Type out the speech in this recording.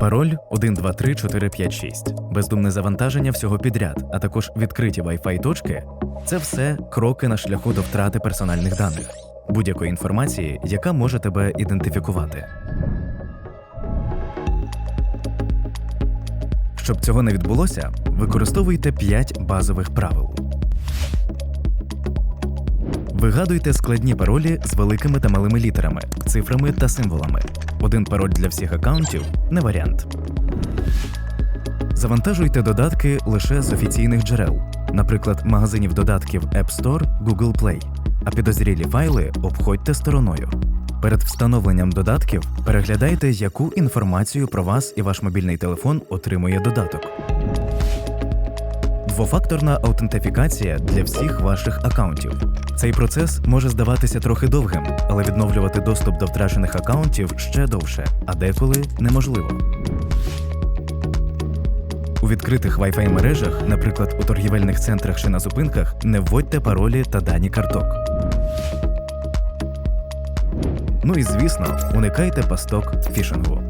Пароль 123456, бездумне завантаження всього підряд, а також відкриті Wi-Fi точки це все кроки на шляху до втрати персональних даних, будь-якої інформації, яка може тебе ідентифікувати. Щоб цього не відбулося, використовуйте 5 базових правил. Вигадуйте складні паролі з великими та малими літерами, цифрами та символами. Один пароль для всіх аккаунтів не варіант. Завантажуйте додатки лише з офіційних джерел, наприклад, магазинів додатків App Store, Google Play, а підозрілі файли обходьте стороною. Перед встановленням додатків переглядайте, яку інформацію про вас і ваш мобільний телефон отримує додаток. Двофакторна аутентифікація для всіх ваших аккаунтів. Цей процес може здаватися трохи довгим, але відновлювати доступ до втрачених аккаунтів ще довше, а деколи неможливо. У відкритих Wi-Fi мережах, наприклад, у торгівельних центрах чи на зупинках, не вводьте паролі та дані карток. Ну і звісно, уникайте пасток фішингу.